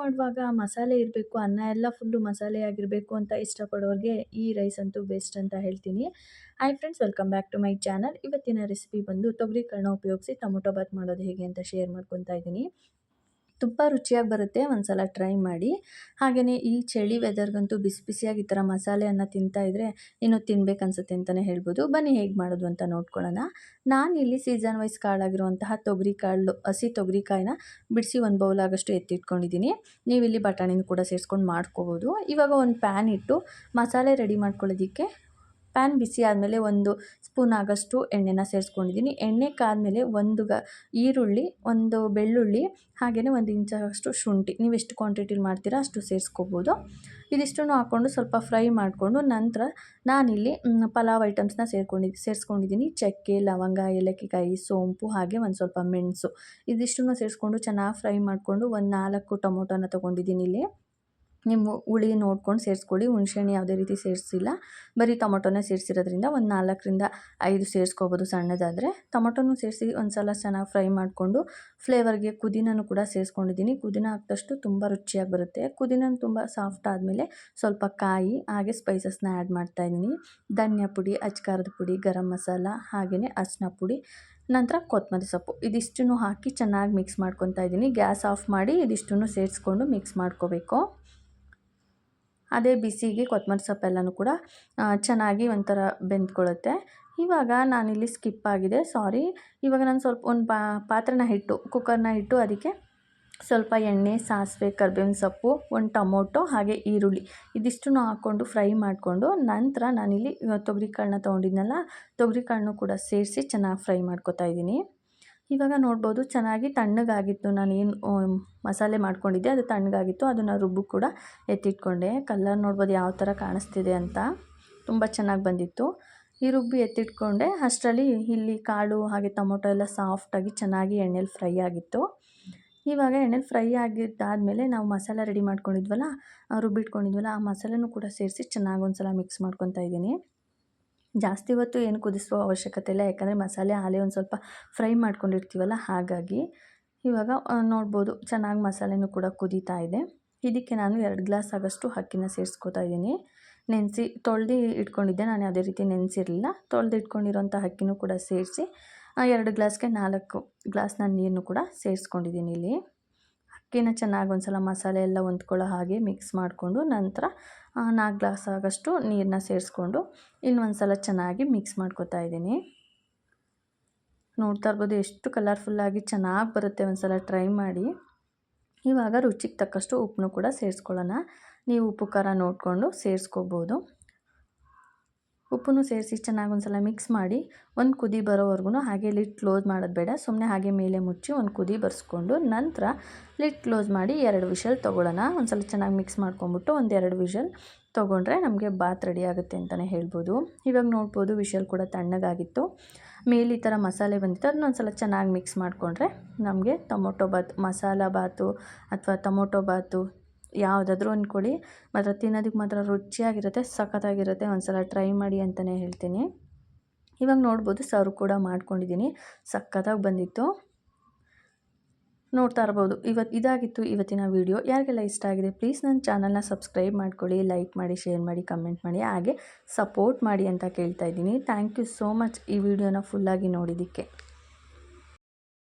ಮಾಡುವಾಗ ಮಸಾಲೆ ಇರಬೇಕು, ಅನ್ನ ಎಲ್ಲ ಮಸಾಲೆ ಆಗಿರಬೇಕು ಅಂತ ಇಷ್ಟಪಡೋರಿಗೆ ಈ ರೈಸ್ ಅಂತೂ ಬೆಸ್ಟ್ ಅಂತ ಹೇಳ್ತೀನಿ. Hi friends welcome back to my channel ಇವತ್ತಿನ ರೆಸಿಪಿ ಬಂದು ತೊಗರಿ ಕಾಳನ್ನ ಉಪಯೋಗಿಸಿ ಟೊಮೊಟೊ ಬಾತ್ ಮಾಡೋದು ಹೇಗೆ ಅಂತ ಶೇರ್ ಮಾಡ್ಕೊತಾ ಇದ್ದೀನಿ. ತುಂಬ ರುಚಿಯಾಗಿ ಬರುತ್ತೆ, ಒಂದ್ಸಲ ಟ್ರೈ ಮಾಡಿ. ಹಾಗೆಯೇ ಈ ಚಳಿ ವೆದರ್ಗಂತೂ ಬಿಸಿ ಬಿಸಿಯಾಗಿ ಈ ಥರ ಮಸಾಲೆಯನ್ನು ಅನ್ನ ತಿಂತಾ ಇದ್ದರೆ ಇನ್ನೂ ತಿನ್ಬೇಕು ಅನ್ಸುತ್ತೆ ಅಂತಲೇ ಹೇಳ್ಬೋದು. ಬನ್ನಿ ಹೇಗೆ ಮಾಡೋದು ಅಂತ ನೋಡ್ಕೊಳ್ಳೋಣ. ನಾನು ಇಲ್ಲಿ ಸೀಸನ್ ವೈಸ್ ಕಾಳಾಗಿರುವಂತಹ ತೊಗರಿ ಕಾಳು ಹಸಿ ತೊಗರಿ ಕಾಯಿನ ಬಿಡಿಸಿ ಒಂದು ಬೌಲ್ ಆಗಷ್ಟು ಎತ್ತಿಟ್ಕೊಂಡಿದ್ದೀನಿ. ನೀವು ಇಲ್ಲಿ ಬಟಾಣಿನ ಕೂಡ ಸೇರಿಸ್ಕೊಂಡು ಮಾಡ್ಕೋಬೋದು. ಇವಾಗ ಒಂದು ಪ್ಯಾನ್ ಇಟ್ಟು ಮಸಾಲೆ ರೆಡಿ ಮಾಡ್ಕೊಳ್ಳೋದಕ್ಕೆ ಪ್ಯಾನ್ ಬಿಸಿ ಆದಮೇಲೆ ಒಂದು ಸ್ಪೂನ್ ಆಗೋಷ್ಟು ಎಣ್ಣೆನ ಸೇರಿಸ್ಕೊಂಡಿದ್ದೀನಿ. ಎಣ್ಣೆ ಕಾದಮೇಲೆ ಒಂದು ಗ, ಈರುಳ್ಳಿ, ಒಂದು ಬೆಳ್ಳುಳ್ಳಿ ಹಾಗೆಯೇ ಒಂದು ಇಂಚಷ್ಟು ಶುಂಠಿ. ನೀವು ಎಷ್ಟು ಕ್ವಾಂಟಿಟಿಲಿ ಮಾಡ್ತೀರಾ ಅಷ್ಟು ಸೇರಿಸ್ಕೋಬೋದು. ಇದಿಷ್ಟನ್ನು ಹಾಕ್ಕೊಂಡು ಸ್ವಲ್ಪ ಫ್ರೈ ಮಾಡಿಕೊಂಡು ನಂತರ ನಾನಿಲ್ಲಿ ಪಲಾವ್ ಐಟಮ್ಸ್ನ ಸೇರ್ಕೊಂಡಿದ್ದು ಸೇರಿಸ್ಕೊಂಡಿದ್ದೀನಿ. ಚಕ್ಕೆ, ಲವಂಗ, ಏಲಕ್ಕಿಕಾಯಿ, ಸೋಂಪು, ಹಾಗೆ ಒಂದು ಸ್ವಲ್ಪ ಮೆಣಸು. ಇದಿಷ್ಟನ್ನು ಸೇರಿಸ್ಕೊಂಡು ಚೆನ್ನಾಗಿ ಫ್ರೈ ಮಾಡಿಕೊಂಡು ಒಂದು ನಾಲ್ಕು ಟೊಮೊಟೊನ ತೊಗೊಂಡಿದ್ದೀನಿ ಇಲ್ಲಿ. ನಿಮ್ಮ ಹುಳಿ ನೋಡ್ಕೊಂಡು ಸೇರಿಸ್ಕೊಳ್ಳಿ. ಹುಣ್ಸೆಹಣ್ಣು ಯಾವುದೇ ರೀತಿ ಸೇರಿಸಿಲ್ಲ. ಬರೀ ಟೊಮೊಟೊನೇ ಸೇರಿಸಿರೋದ್ರಿಂದ ಒಂದು ನಾಲ್ಕರಿಂದ ಐದು ಸೇರಿಸ್ಕೋಬೋದು ಸಣ್ಣದಾದರೆ. ಟೊಮೊಟೊನೂ ಸೇರಿಸಿ ಒಂದು ಸಲ ಚೆನ್ನಾಗಿ ಫ್ರೈ ಮಾಡಿಕೊಂಡು ಫ್ಲೇವರ್ಗೆ ಕುದಿನೂ ಕೂಡ ಸೇರಿಸ್ಕೊಂಡಿದ್ದೀನಿ. ಕುದಿನ ಹಾಕಿದಷ್ಟು ತುಂಬ ರುಚಿಯಾಗಿ ಬರುತ್ತೆ. ಕುದಿನ ತುಂಬ ಸಾಫ್ಟ್ ಆದಮೇಲೆ ಸ್ವಲ್ಪ ಕಾಯಿ, ಹಾಗೆ ಸ್ಪೈಸಸ್ನ ಆ್ಯಡ್ ಮಾಡ್ತಾಯಿದ್ದೀನಿ ಧನಿಯಾ ಪುಡಿ, ಅಚ್ಕಾರದ ಪುಡಿ, ಗರಂ ಮಸಾಲ ಹಾಗೆಯೇ ಅರ್ಶಿನ ಪುಡಿ, ನಂತರ ಕೊತ್ತಂಬರಿ ಸೊಪ್ಪು. ಇದಿಷ್ಟನ್ನು ಹಾಕಿ ಚೆನ್ನಾಗಿ ಮಿಕ್ಸ್ ಮಾಡ್ಕೊತಾ ಇದ್ದೀನಿ. ಗ್ಯಾಸ್ ಆಫ್ ಮಾಡಿ ಇದಿಷ್ಟನ್ನು ಸೇರಿಸ್ಕೊಂಡು ಮಿಕ್ಸ್ ಮಾಡ್ಕೋಬೇಕು. ಅದೇ ಬಿಸಿಗೆ ಕೊತ್ತಂಬರಿ ಸೊಪ್ಪೆಲ್ಲನೂ ಕೂಡ ಚೆನ್ನಾಗಿ ಒಂಥರ ಬೆಂದ್ಕೊಳ್ಳುತ್ತೆ. ಇವಾಗ ನಾನಿಲ್ಲಿ ಸ್ಕಿಪ್ ಆಗಿದೆ, ಸಾರಿ. ಇವಾಗ ನಾನು ಸ್ವಲ್ಪ ಒಂದು ಪಾತ್ರೆನ ಇಟ್ಟು ಕುಕ್ಕರ್ನ ಇಟ್ಟು ಅದಕ್ಕೆ ಸ್ವಲ್ಪ ಎಣ್ಣೆ, ಸಾಸಿವೆ, ಕರ್ಬೇವಿನ ಸೊಪ್ಪು, ಒಂದು ಟೊಮೊಟೊ, ಹಾಗೆ ಈರುಳ್ಳಿ ಇದಿಷ್ಟು ಹಾಕ್ಕೊಂಡು ಫ್ರೈ ಮಾಡಿಕೊಂಡು ನಂತರ ನಾನಿಲ್ಲಿ ತೊಗರಿ ಕಾಳನ್ನ ತೊಗೊಂಡಿದ್ನಲ್ಲ, ತೊಗರಿ ಕಾಳನ್ನು ಕೂಡ ಸೇರಿಸಿ ಚೆನ್ನಾಗಿ ಫ್ರೈ ಮಾಡ್ಕೊತಾ ಇದ್ದೀನಿ. ಇವಾಗ ನೋಡ್ಬೋದು ಚೆನ್ನಾಗಿ ತಣ್ಣಗಾಗಿತ್ತು. ನಾನು ಏನು ಮಸಾಲೆ ಮಾಡ್ಕೊಂಡಿದ್ದೆ, ಅದು ತಣ್ಣಗಾಗಿತ್ತು. ಅದನ್ನು ರುಬ್ಬು ಕೂಡ ಎತ್ತಿಟ್ಕೊಂಡೆ. ಕಲ್ಲರ್ ನೋಡ್ಬೋದು ಯಾವ ಥರ ಕಾಣಿಸ್ತಿದೆ ಅಂತ. ತುಂಬ ಚೆನ್ನಾಗಿ ಬಂದಿತ್ತು. ಈ ರುಬ್ಬಿ ಎತ್ತಿಟ್ಕೊಂಡೆ. ಅಷ್ಟರಲ್ಲಿ ಇಲ್ಲಿ ಕಾಳು, ಹಾಗೆ ಟೊಮೊಟೊ ಎಲ್ಲ ಸಾಫ್ಟಾಗಿ ಚೆನ್ನಾಗಿ ಎಣ್ಣೆಲಿ ಫ್ರೈ ಆಗಿತ್ತು. ಇವಾಗ ಎಣ್ಣೆಲಿ ಫ್ರೈ ಆಗಿದ್ದಾದಮೇಲೆ ನಾವು ಮಸಾಲೆ ರೆಡಿ ಮಾಡ್ಕೊಂಡಿದ್ವಲ್ಲ ರುಬ್ಬಿಟ್ಕೊಂಡಿದ್ವಲ್ಲ, ಆ ಮಸಾಲೆನೂ ಕೂಡ ಸೇರಿಸಿ ಚೆನ್ನಾಗಿ ಒಂದು ಸಲ ಮಿಕ್ಸ್ ಮಾಡ್ಕೊತಾ ಇದ್ದೀನಿ. ಜಾಸ್ತಿ ಹೊತ್ತು ಏನು ಕುದಿಸುವ ಅವಶ್ಯಕತೆ ಇಲ್ಲ. ಯಾಕಂದರೆ ಮಸಾಲೆ ಹಾಲೆ ಒಂದು ಸ್ವಲ್ಪ ಫ್ರೈ ಮಾಡ್ಕೊಂಡಿರ್ತೀವಲ್ಲ, ಹಾಗಾಗಿ ಇವಾಗ ನೋಡ್ಬೋದು. ಚೆನ್ನಾಗಿ ಮಸಾಲೆನೂ ಕೂಡ ಕುದೀತಾ ಇದೆ. ಇದಕ್ಕೆ ನಾನು ಎರಡು ಗ್ಲಾಸ್ ಆಗಷ್ಟು ಅಕ್ಕಿನ ಸೇರಿಸ್ಕೋತಾ ಇದ್ದೀನಿ. ನೆನೆಸಿ, ತೊಳೆದು ಇಟ್ಕೊಂಡಿದ್ದೆ. ನಾನು ಯಾವುದೇ ರೀತಿ ನೆನೆಸಿರಲಿಲ್ಲ. ತೊಳೆದು ಇಟ್ಕೊಂಡಿರೋಂಥ ಅಕ್ಕಿನೂ ಕೂಡ ಸೇರಿಸಿ ಎರಡು ಗ್ಲಾಸ್ಗೆ ನಾಲ್ಕು ಗ್ಲಾಸ್ನ ನೀರನ್ನು ಕೂಡ ಸೇರಿಸ್ಕೊಂಡಿದ್ದೀನಿ ಇಲ್ಲಿ. ಅಕ್ಕಿನ ಚೆನ್ನಾಗಿ ಒಂದು ಸಲ ಮಸಾಲೆ ಎಲ್ಲ ಹೊಂದ್ಕೊಳ್ಳೋ ಹಾಗೆ ಮಿಕ್ಸ್ ಮಾಡಿಕೊಂಡು ನಂತರ ನಾಲ್ಕು ಗ್ಲಾಸ್ ಆಗೋಷ್ಟು ನೀರನ್ನ ಸೇರಿಸ್ಕೊಂಡು ಇನ್ನೊಂದು ಸಲ ಚೆನ್ನಾಗಿ ಮಿಕ್ಸ್ ಮಾಡ್ಕೊತಾ ಇದ್ದೀನಿ. ನೋಡ್ತಾ ಇರ್ಬೋದು ಎಷ್ಟು ಕಲರ್ಫುಲ್ಲಾಗಿ ಚೆನ್ನಾಗಿ ಬರುತ್ತೆ ಒಂದು ಸಲ ಟ್ರೈ ಮಾಡಿ. ಇವಾಗ ರುಚಿಗೆ ತಕ್ಕಷ್ಟು ಉಪ್ಪನ್ನು ಕೂಡ ಸೇರಿಸ್ಕೊಳ್ಳೋಣ. ನೀವು ಉಪ್ಪು ಖಾರ ನೋಡಿಕೊಂಡು ಸೇರಿಸ್ಕೋಬೋದು. ಉಪ್ಪನ್ನು ಸೇರಿಸಿ ಚೆನ್ನಾಗಿ ಒಂದು ಸಲ ಮಿಕ್ಸ್ ಮಾಡಿ ಒಂದು ಕುದಿ ಬರೋವರೆಗೂ ಹಾಗೆ ಲಿಟ್ ಕ್ಲೋಸ್ ಮಾಡೋದು ಬೇಡ. ಸುಮ್ಮನೆ ಹಾಗೆ ಮೇಲೆ ಮುಚ್ಚಿ ಒಂದು ಕುದಿ ಬರ್ಸ್ಕೊಂಡು ನಂತರ ಲಿಟ್ ಕ್ಲೋಸ್ ಮಾಡಿ ಎರಡು ವಿಷಲ್ ತೊಗೊಳ್ಳೋಣ. ಒಂದು ಸಲ ಚೆನ್ನಾಗಿ ಮಿಕ್ಸ್ ಮಾಡ್ಕೊಂಬಿಟ್ಟು ಒಂದು ಎರಡು ವಿಷಲ್ ತೊಗೊಂಡ್ರೆ ನಮಗೆ ಬಾತ್ ರೆಡಿ ಆಗುತ್ತೆ ಅಂತಲೇ ಹೇಳ್ಬೋದು. ಇವಾಗ ನೋಡ್ಬೋದು ವಿಷಲ್ ಕೂಡ ತಣ್ಣಗಾಗಿತ್ತು. ಮೇಲೆ ಈ ಥರ ಮಸಾಲೆ ಬಂದಿತ್ತು. ಅದನ್ನ ಒಂದು ಸಲ ಚೆನ್ನಾಗಿ ಮಿಕ್ಸ್ ಮಾಡಿಕೊಂಡ್ರೆ ನಮಗೆ ಟೊಮೊಟೊ ಬಾತ್ ಮಸಾಲ ಬಾತು ಅಥವಾ ಟೊಮೊಟೊ ಬಾತು ಯಾವುದಾದ್ರೂ ಅಂದ್ಕೊಳ್ಳಿ ಮಾತ್ರ ತಿನ್ನೋದಕ್ಕೆ ಮಾತ್ರ ರುಚಿಯಾಗಿರುತ್ತೆ, ಸಖತ್ತಾಗಿರುತ್ತೆ. ಒಂದು ಸಲ ಟ್ರೈ ಮಾಡಿ ಅಂತಲೇ ಹೇಳ್ತೀನಿ. ಇವಾಗ ನೋಡ್ಬೋದು ಸರ್ವ್ ಕೂಡ ಮಾಡ್ಕೊಂಡಿದ್ದೀನಿ. ಸಖತ್ತಾಗಿ ಬಂದಿತ್ತು. ನೋಡ್ತಾ ಇರ್ಬೋದು. ಇವತ್ತು ಇದಾಗಿತ್ತು ಇವತ್ತಿನ ವೀಡಿಯೋ ಯಾರಿಗೆಲ್ಲ ಇಷ್ಟ ಆಗಿದೆ ಪ್ಲೀಸ್ ನನ್ನ ಚಾನಲ್ನ ಸಬ್ಸ್ಕ್ರೈಬ್ ಮಾಡ್ಕೊಳ್ಳಿ ಲೈಕ್ ಮಾಡಿ ಶೇರ್ ಮಾಡಿ ಕಮೆಂಟ್ ಮಾಡಿ, ಹಾಗೆ ಸಪೋರ್ಟ್ ಮಾಡಿ ಅಂತ ಕೇಳ್ತಾ ಇದ್ದೀನಿ. ಥ್ಯಾಂಕ್ ಯು ಸೋ ಮಚ್ ಈ ವಿಡಿಯೋನ ಫುಲ್ಲಾಗಿ ನೋಡಿದ್ದಕ್ಕೆ.